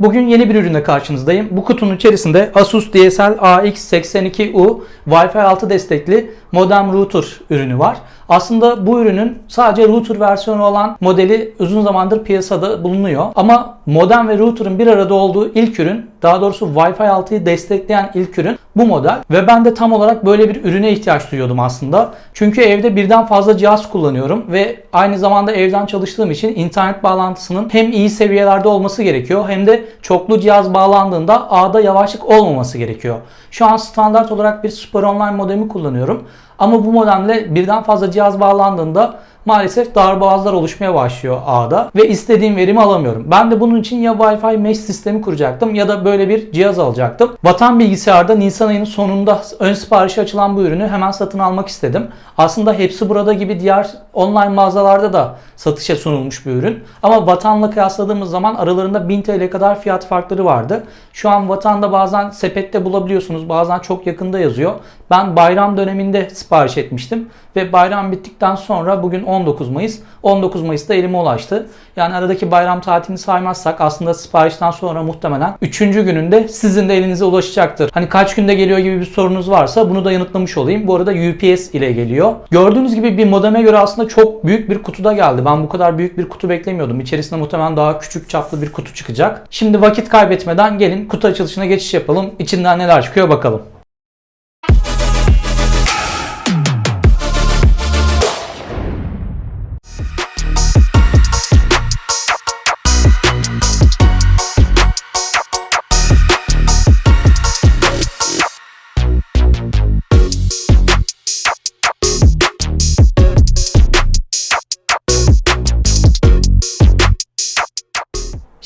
Bugün yeni bir ürünle karşınızdayım. Bu kutunun içerisinde Asus DSL AX82U Wi-Fi 6 destekli modem router ürünü var. Aslında bu ürünün sadece router versiyonu olan modeli uzun zamandır piyasada bulunuyor. Ama modem ve router'ın bir arada olduğu ilk ürün, daha doğrusu Wi-Fi 6'yı destekleyen ilk ürün bu model. Ve ben de tam olarak böyle bir ürüne ihtiyaç duyuyordum aslında. Çünkü evde birden fazla cihaz kullanıyorum ve aynı zamanda evden çalıştığım için internet bağlantısının hem iyi seviyelerde olması gerekiyor hem de çoklu cihaz bağlandığında ağda yavaşlık olmaması gerekiyor. Şu an standart olarak bir Super Online modemi kullanıyorum. Ama bu modemle birden fazla cihaz bağlandığında maalesef darboğazlar oluşmaya başlıyor ağda ve istediğim verimi alamıyorum. Ben de bunun için ya Wi-Fi mesh sistemi kuracaktım ya da böyle bir cihaz alacaktım. Vatan Bilgisayar'da Nisan ayının sonunda ön siparişi açılan bu ürünü hemen satın almak istedim. Aslında hepsi burada gibi diğer online mağazalarda da satışa sunulmuş bir ürün. Ama Vatan'la kıyasladığımız zaman aralarında 1000 TL kadar fiyat farkları vardı. Şu an Vatan'da bazen sepette bulabiliyorsunuz. Bazen çok yakında yazıyor. Ben bayram döneminde sipariş etmiştim. Ve bayram bittikten sonra bugün 19 Mayıs. 19 Mayıs'ta elime ulaştı. Yani aradaki bayram tatilini saymazsak aslında siparişten sonra muhtemelen 3. gününde sizin de elinize ulaşacaktır. Hani kaç günde geliyor gibi bir sorunuz varsa bunu da yanıtlamış olayım. Bu arada UPS ile geliyor. Gördüğünüz gibi bir modeme göre aslında çok büyük bir kutuda geldi. Ben bu kadar büyük bir kutu beklemiyordum. İçerisinde muhtemelen daha küçük çaplı bir kutu çıkacak. Şimdi vakit kaybetmeden gelin kutu açılışına geçiş yapalım. İçinden neler çıkıyor bakalım.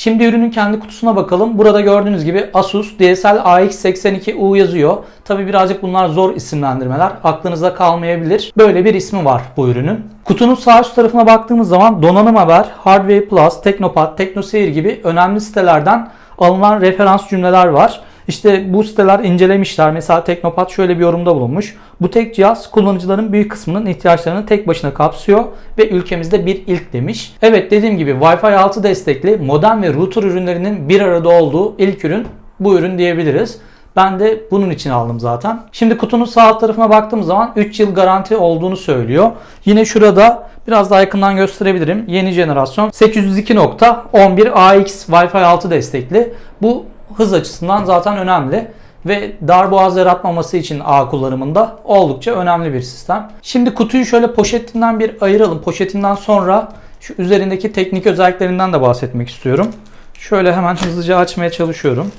Şimdi ürünün kendi kutusuna bakalım. Burada gördüğünüz gibi Asus DSL AX82U yazıyor. Tabi birazcık bunlar zor isimlendirmeler. Aklınızda kalmayabilir. Böyle bir ismi var bu ürünün. Kutunun sağ üst tarafına baktığımız zaman donanım haber, Hardware Plus, Teknopat, TeknoSeyir gibi önemli sitelerden alınan referans cümleler var. İşte bu siteler incelemişler. Mesela Teknopat şöyle bir yorumda bulunmuş. Bu tek cihaz kullanıcıların büyük kısmının ihtiyaçlarını tek başına kapsıyor ve ülkemizde bir ilk demiş. Evet dediğim gibi Wi-Fi 6 destekli modem ve router ürünlerinin bir arada olduğu ilk ürün bu ürün diyebiliriz. Ben de bunun için aldım zaten. Şimdi kutunun sağ tarafına baktığım zaman 3 yıl garanti olduğunu söylüyor. Yine şurada biraz daha yakından gösterebilirim. Yeni jenerasyon 802.11ax Wi-Fi 6 destekli. Bu hız açısından zaten önemli ve darboğaz yaratmaması için ağ kullanımında oldukça önemli bir sistem. Şimdi kutuyu şöyle poşetinden bir ayıralım. Poşetinden sonra şu üzerindeki teknik özelliklerinden de bahsetmek istiyorum. Şöyle hemen hızlıca açmaya çalışıyorum.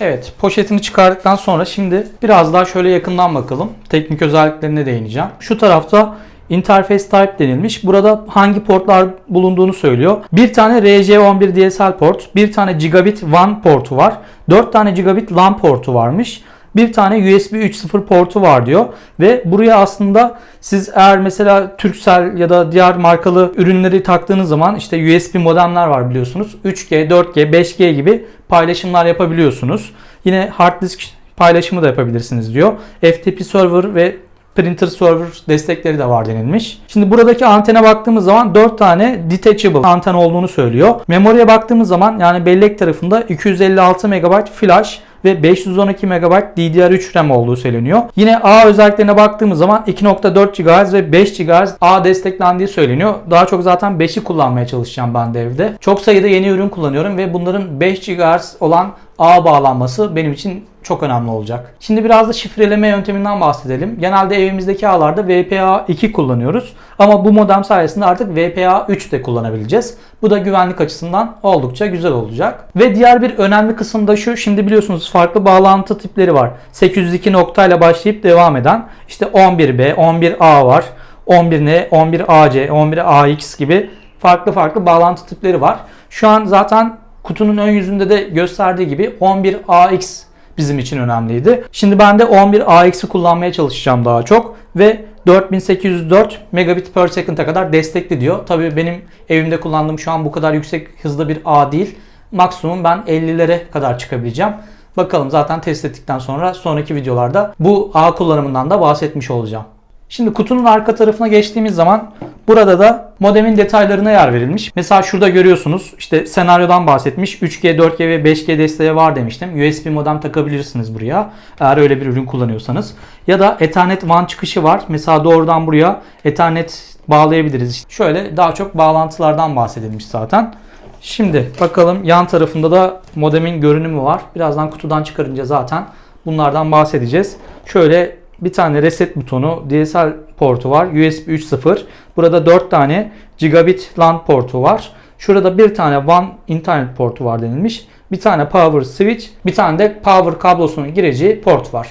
Evet, poşetini çıkardıktan sonra şimdi biraz daha şöyle yakından bakalım. Teknik özelliklerine değineceğim. Şu tarafta Interface Type denilmiş. Burada hangi portlar bulunduğunu söylüyor. Bir tane RJ11 DSL port, bir tane Gigabit WAN portu var. 4 tane Gigabit LAN portu varmış. Bir tane USB 3.0 portu var diyor. Ve buraya aslında siz eğer mesela Turkcell ya da diğer markalı ürünleri taktığınız zaman işte USB modemler var biliyorsunuz. 3G, 4G, 5G gibi paylaşımlar yapabiliyorsunuz. Yine hard disk paylaşımı da yapabilirsiniz diyor. FTP server ve printer server destekleri de var denilmiş. Şimdi buradaki antene baktığımız zaman 4 tane detachable anten olduğunu söylüyor. Memoriye baktığımız zaman yani bellek tarafında 256 MB flash ve 512 MB DDR3 RAM olduğu söyleniyor. Yine A özelliklerine baktığımız zaman 2.4 GHz ve 5 GHz A desteklendiği söyleniyor. Daha çok zaten 5'i kullanmaya çalışacağım ben de evde. Çok sayıda yeni ürün kullanıyorum ve bunların 5 GHz olan ağ bağlanması benim için çok önemli olacak. Şimdi biraz da şifreleme yönteminden bahsedelim. Genelde evimizdeki ağlarda VPA2 kullanıyoruz. Ama bu modem sayesinde artık VPA3 de kullanabileceğiz. Bu da güvenlik açısından oldukça güzel olacak. Ve diğer bir önemli kısım da şu. Şimdi biliyorsunuz farklı bağlantı tipleri var. 802 noktayla başlayıp devam eden. İşte 11B, 11A var. 11N, 11AC, 11AX gibi farklı farklı bağlantı tipleri var. Şu an zaten kutunun ön yüzünde de gösterdiği gibi 11AX bizim için önemliydi. Şimdi ben de 11AX'i kullanmaya çalışacağım daha çok ve 4804 megabit per second'a kadar destekli diyor. Tabii benim evimde kullandığım şu an bu kadar yüksek hızlı bir ağ değil. Maksimum ben 50'lere kadar çıkabileceğim. Bakalım zaten test ettikten sonra sonraki videolarda bu ağ kullanımından da bahsetmiş olacağım. Şimdi kutunun arka tarafına geçtiğimiz zaman burada da modemin detaylarına yer verilmiş. Mesela şurada görüyorsunuz işte senaryodan bahsetmiş. 3G, 4G ve 5G desteği var demiştim. USB modem takabilirsiniz buraya eğer öyle bir ürün kullanıyorsanız. Ya da Ethernet WAN çıkışı var. Mesela doğrudan buraya Ethernet bağlayabiliriz. İşte şöyle daha çok bağlantılardan bahsedilmiş zaten. Şimdi bakalım yan tarafında da modemin görünümü var. Birazdan kutudan çıkarınca zaten bunlardan bahsedeceğiz. Şöyle bir tane reset butonu, DSL portu var, USB 3.0. Burada 4 tane gigabit LAN portu var. Şurada bir tane WAN internet portu var denilmiş. Bir tane power switch, bir tane de power kablosunun gireceği port var.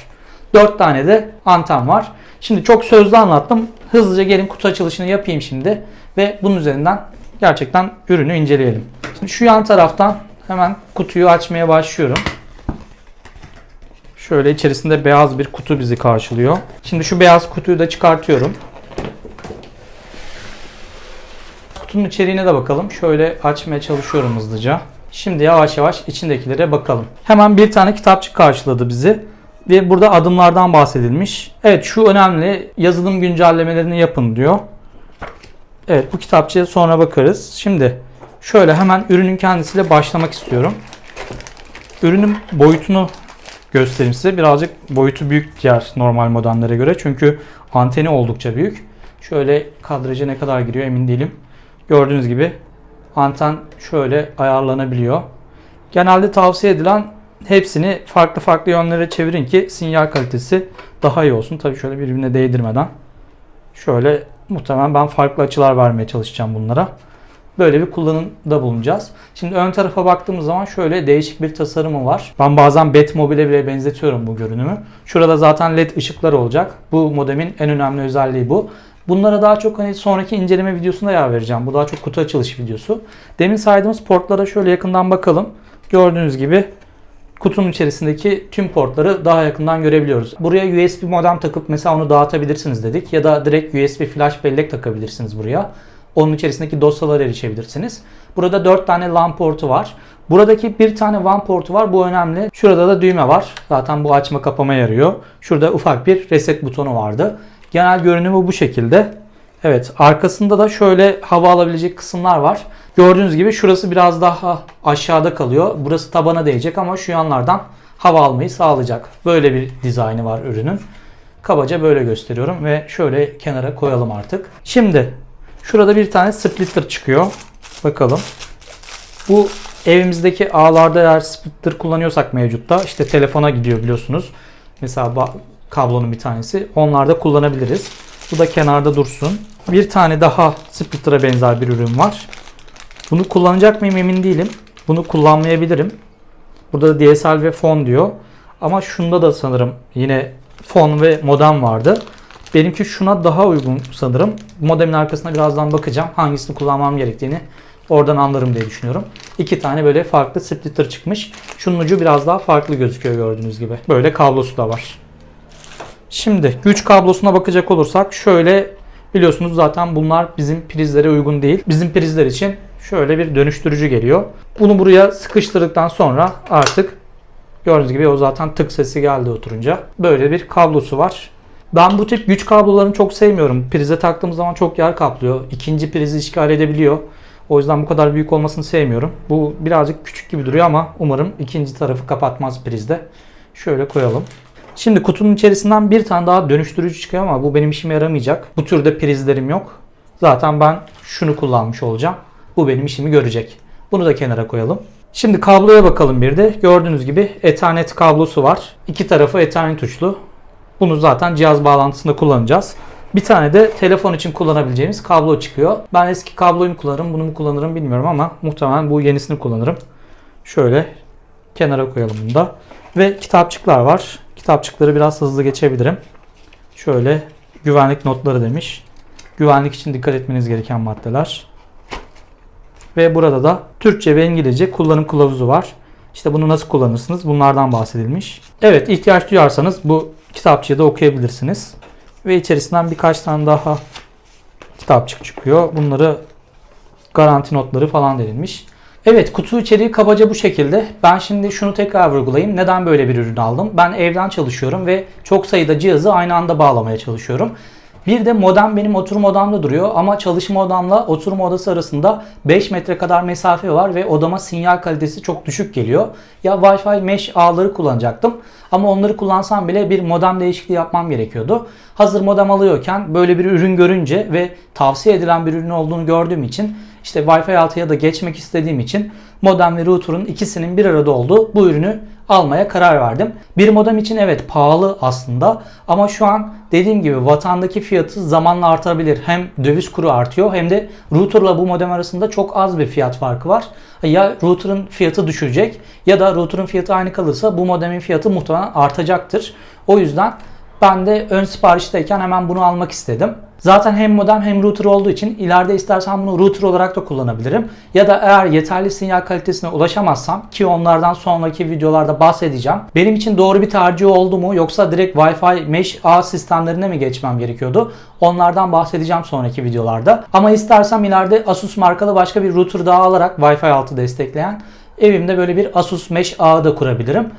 4 tane de anten var. Şimdi çok sözlü anlattım. Hızlıca gelin kutu açılışını yapayım şimdi ve bunun üzerinden gerçekten ürünü inceleyelim. Şimdi şu yan taraftan hemen kutuyu açmaya başlıyorum. Şöyle içerisinde beyaz bir kutu bizi karşılıyor. Şimdi şu beyaz kutuyu da çıkartıyorum. Kutunun içeriğine de bakalım. Şöyle açmaya çalışıyorum hızlıca. Şimdi yavaş yavaş içindekilere bakalım. Hemen bir tane kitapçık karşıladı bizi. Ve burada adımlardan bahsedilmiş. Evet şu önemli. Yazılım güncellemelerini yapın diyor. Evet bu kitapçıya sonra bakarız. Şimdi şöyle hemen ürünün kendisiyle başlamak istiyorum. Ürünün boyutunu göstereyim size. Birazcık boyutu büyük diğer normal modemlere göre. Çünkü anteni oldukça büyük. Şöyle kadraja ne kadar giriyor emin değilim. Gördüğünüz gibi anten şöyle ayarlanabiliyor. Genelde tavsiye edilen hepsini farklı farklı yönlere çevirin ki sinyal kalitesi daha iyi olsun. Tabii şöyle birbirine değdirmeden. Şöyle muhtemelen ben farklı açılar vermeye çalışacağım bunlara. Böyle bir kullanımda bulunacağız. Şimdi ön tarafa baktığımız zaman şöyle değişik bir tasarımı var. Ben bazen Batmobile'e bile benzetiyorum bu görünümü. Şurada zaten led ışıklar olacak. Bu modemin en önemli özelliği bu. Bunlara daha çok hani sonraki inceleme videosunda yer vereceğim. Bu daha çok kutu açılış videosu. Demin saydığımız portlara şöyle yakından bakalım. Gördüğünüz gibi kutunun içerisindeki tüm portları daha yakından görebiliyoruz. Buraya USB modem takıp mesela onu dağıtabilirsiniz dedik. Ya da direkt USB flash bellek takabilirsiniz buraya. Onun içerisindeki dosyalara erişebilirsiniz. Burada 4 tane LAN portu var. Buradaki bir tane WAN portu var. Bu önemli. Şurada da düğme var. Zaten bu açma kapama yarıyor. Şurada ufak bir reset butonu vardı. Genel görünümü bu şekilde. Evet arkasında da şöyle hava alabilecek kısımlar var. Gördüğünüz gibi şurası biraz daha aşağıda kalıyor. Burası tabana değecek ama şu yanlardan hava almayı sağlayacak. Böyle bir dizaynı var ürünün. Kabaca böyle gösteriyorum ve şöyle kenara koyalım artık. Şimdi şurada bir tane splitter çıkıyor. Bakalım. Bu evimizdeki ağlarda eğer splitter kullanıyorsak mevcutta işte telefona gidiyor biliyorsunuz. Mesela kablonun bir tanesi. Onlarda kullanabiliriz. Bu da kenarda dursun. Bir tane daha splitter'a benzer bir ürün var. Bunu kullanacak mıyım emin değilim. Bunu kullanmayabilirim. Burada da DSL ve fon diyor. Ama şunda da sanırım yine fon ve modem vardı. Benimki şuna daha uygun sanırım. Modemin arkasına birazdan bakacağım. Hangisini kullanmam gerektiğini oradan anlarım diye düşünüyorum. İki tane böyle farklı splitter çıkmış. Şunun ucu biraz daha farklı gözüküyor gördüğünüz gibi. Böyle kablosu da var. Şimdi güç kablosuna bakacak olursak şöyle biliyorsunuz zaten bunlar bizim prizlere uygun değil. Bizim prizler için şöyle bir dönüştürücü geliyor. Bunu buraya sıkıştırdıktan sonra artık gördüğünüz gibi o zaten tık sesi geldi oturunca. Böyle bir kablosu var. Ben bu tip güç kablolarını çok sevmiyorum. Prize taktığımız zaman çok yer kaplıyor. İkinci prizi işgal edebiliyor. O yüzden bu kadar büyük olmasını sevmiyorum. Bu birazcık küçük gibi duruyor ama umarım ikinci tarafı kapatmaz prizde. Şöyle koyalım. Şimdi kutunun içerisinden bir tane daha dönüştürücü çıkıyor ama bu benim işime yaramayacak. Bu türde prizlerim yok. Zaten ben şunu kullanmış olacağım. Bu benim işimi görecek. Bunu da kenara koyalım. Şimdi kabloya bakalım bir de. Gördüğünüz gibi Ethernet kablosu var. İki tarafı Ethernet uçlu. Bunu zaten cihaz bağlantısında kullanacağız. Bir tane de telefon için kullanabileceğimiz kablo çıkıyor. Ben eski kabloyu mu kullanırım, bunu mu kullanırım bilmiyorum ama muhtemelen bu yenisini kullanırım. Şöyle kenara koyalım bunu da. Ve kitapçıklar var. Kitapçıkları biraz hızlı geçebilirim. Şöyle güvenlik notları demiş. Güvenlik için dikkat etmeniz gereken maddeler. Ve burada da Türkçe ve İngilizce kullanım kılavuzu var. İşte bunu nasıl kullanırsınız bunlardan bahsedilmiş. Evet ihtiyaç duyarsanız bu kitapçığı da okuyabilirsiniz. Ve içerisinden birkaç tane daha kitapçık çıkıyor. Bunları garanti notları falan denilmiş. Evet kutu içeriği kabaca bu şekilde. Ben şimdi şunu tekrar vurgulayayım. Neden böyle bir ürün aldım? Ben evden çalışıyorum ve çok sayıda cihazı aynı anda bağlamaya çalışıyorum. Bir de modem benim oturma odamda duruyor ama çalışma odamla oturma odası arasında 5 metre kadar mesafe var ve odama sinyal kalitesi çok düşük geliyor. Ya Wi-Fi mesh ağları kullanacaktım ama onları kullansam bile bir modem değişikliği yapmam gerekiyordu. Hazır modem alıyorken böyle bir ürün görünce ve tavsiye edilen bir ürün olduğunu gördüğüm için işte Wi-Fi 6'ya da geçmek istediğim için modem ve router'ın ikisinin bir arada olduğu bu ürünü almaya karar verdim. Bir modem için evet pahalı aslında ama şu an dediğim gibi vatandaki fiyatı zamanla artabilir. Hem döviz kuru artıyor hem de routerla bu modem arasında çok az bir fiyat farkı var. Ya router'ın fiyatı düşecek ya da router'ın fiyatı aynı kalırsa bu modemin fiyatı muhtemelen artacaktır. O yüzden ben de ön siparişteyken hemen bunu almak istedim. Zaten hem modem hem router olduğu için ileride istersen bunu router olarak da kullanabilirim. Ya da eğer yeterli sinyal kalitesine ulaşamazsam ki onlardan sonraki videolarda bahsedeceğim. Benim için doğru bir tercih oldu mu yoksa direkt Wi-Fi mesh ağ sistemlerine mi geçmem gerekiyordu? Onlardan bahsedeceğim sonraki videolarda. Ama istersem ileride Asus markalı başka bir router daha alarak Wi-Fi 6 destekleyen evimde böyle bir Asus mesh ağı da kurabilirim.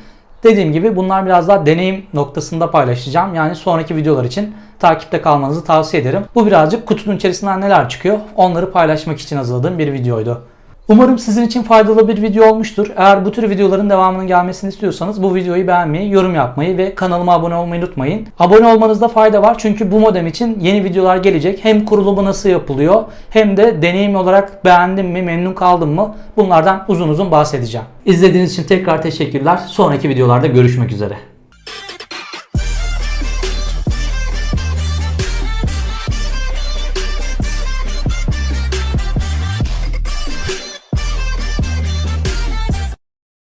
Dediğim gibi bunlar biraz daha deneyim noktasında paylaşacağım. Yani sonraki videolar için takipte kalmanızı tavsiye ederim. Bu birazcık kutunun içerisinden neler çıkıyor onları paylaşmak için hazırladığım bir videoydu. Umarım sizin için faydalı bir video olmuştur. Eğer bu tür videoların devamının gelmesini istiyorsanız bu videoyu beğenmeyi, yorum yapmayı ve kanalıma abone olmayı unutmayın. Abone olmanızda fayda var çünkü bu modem için yeni videolar gelecek. Hem kurulumu nasıl yapılıyor hem de deneyim olarak beğendim mi, memnun kaldım mı bunlardan uzun uzun bahsedeceğim. İzlediğiniz için tekrar teşekkürler. Sonraki videolarda görüşmek üzere.